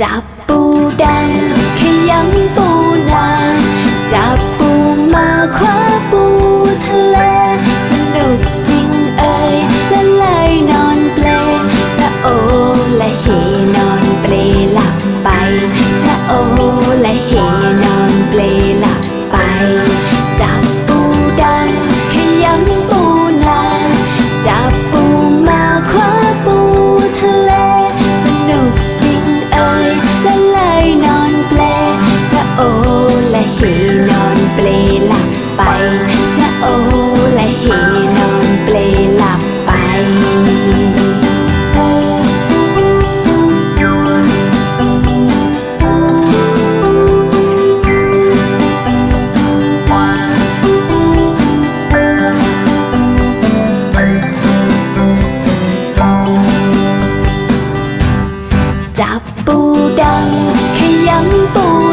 จับปูดังขยำปูนาจับปูมาคว้าปูทะเล สนุกจริงเอ่ยละลายนอนเปลจะโอละเฮนอนเปลหลับไปจะโอละเฮนอนเปลหลับไปจับ ยำ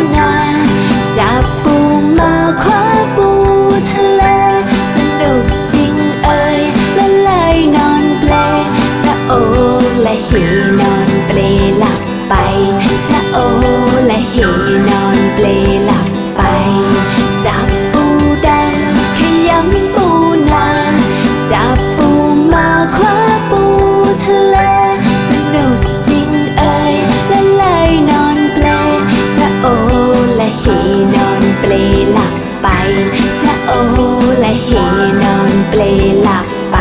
และเหนอนเปลหลับไป